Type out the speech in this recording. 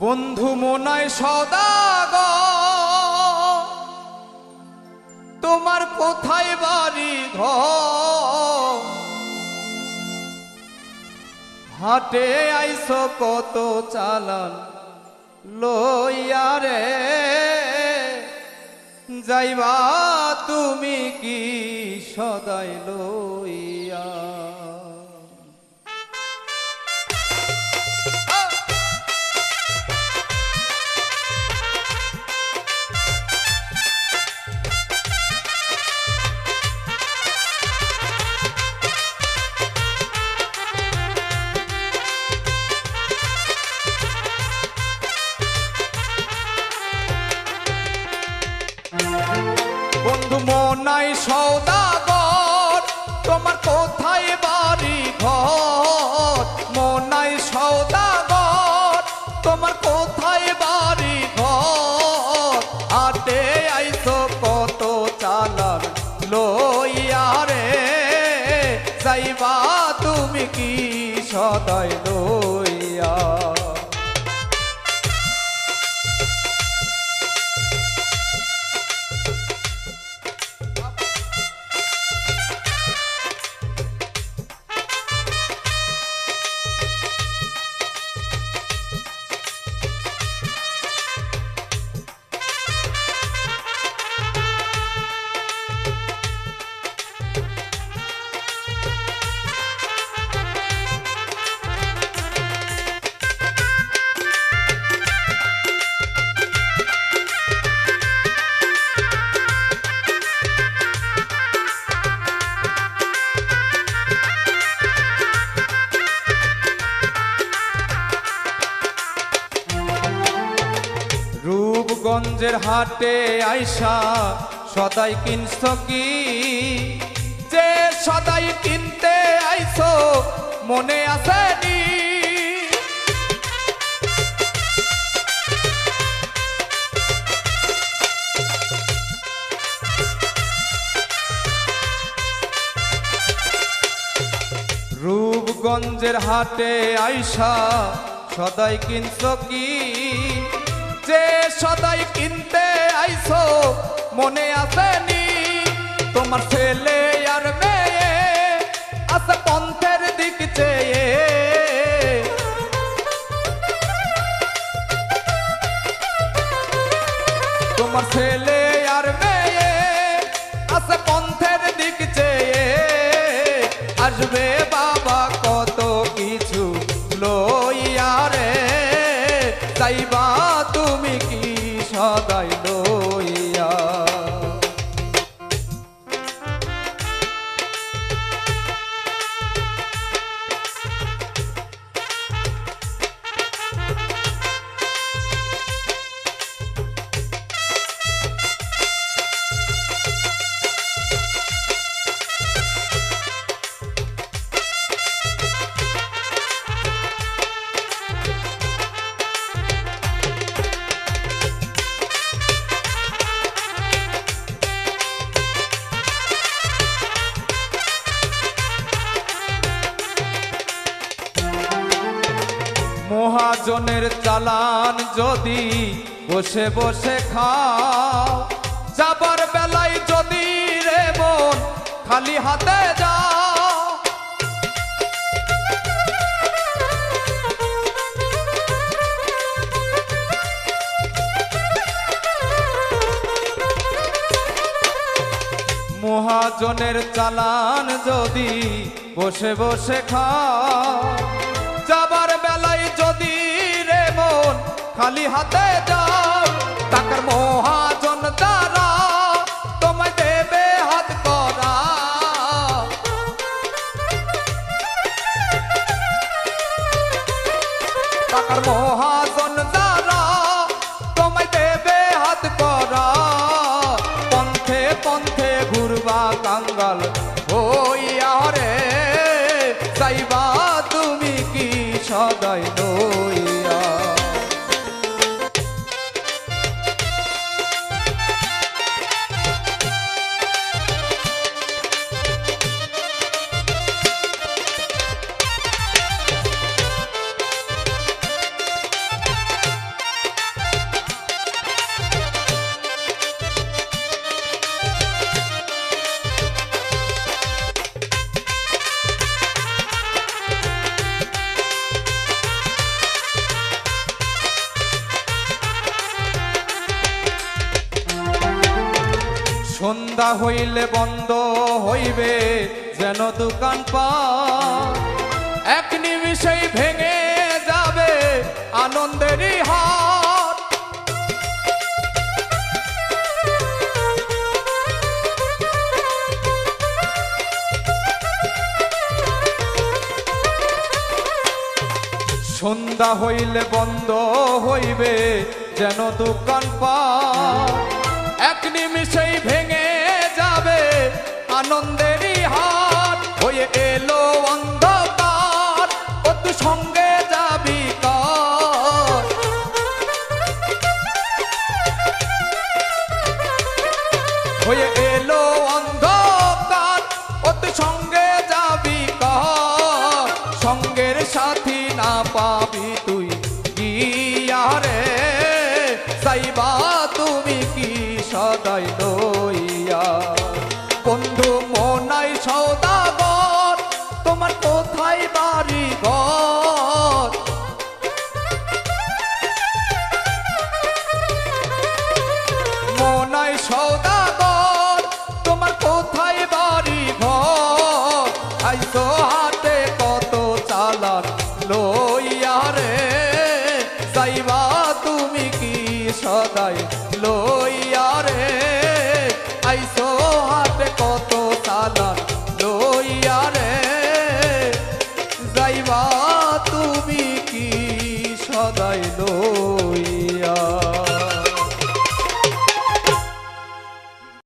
বন্ধু মনায় সদাগ তোমার কোথায় বাড়ি ঘর হাটে আইসো কত চালান লইয়া রে। যাইবা তুমি কি সদাই লইয়া মনাই সৌদাগর। তোমার কোথায় বাড়ি ঘর? মনাই সৌদাগর। তোমার কোথায় বাড়ি ঘর? হাটে আইসো কত চালার লইয়া রে। যাইবা তুমি কি সদাই লইয়া রূপগঞ্জের হাটে আইসা সদাই কিনছ কি? যে সদাই কিনতে আইছো, মনে আছে নি? রূপগঞ্জের হাটে আইসা সদাই কিনছ কি? যে সদাই কিনতে আইসো, মনে আসেনি তোমার ছেলে আর মেয়ে আছে পন্থের দিক চেয়ে। তোমার ছেলে আর মেয়ে আছে পন্থের দিক চেয়ে। আসবে বাবা মহাজনের চালান যদি বসে বসে খাও। যাবার বেলায় যদি রে মন খালি হাতে যাও। মহাজনের চালান যদি বসে বসে খাও। খালি হাতে যাও টাকার মহাজন দ্বারা তোমায় দেবে হাত করা। টাকার মহাজন সন্ধ্যা হইলে বন্ধ হইবে যেন দোকান পা এক নিমিষেই ভেঙে যাবে আনন্দেরই হাট। সন্ধ্যা হইলে বন্ধ হইবে যেন দোকান পা এক নিমিষেই ভেঙে যাবে আনন্দেরই হাট হয়ে এলো অন্ধকার ও তুই সঙ্গে যাবি হয়ে এলো অন্ধকার ও তুই সঙ্গে যাবি সঙ্গের সাথী না পাবি তুই সদাই লইয়া। মনাই সৌদাগর, তোমার কোথায় বাড়ি ঘর? মনাই সৌদাগর, তোমার কোথায় বাড়ি ঘর? আইসো চালান লইয়া রে। যাইবা তুমি কি সদাই লইয়া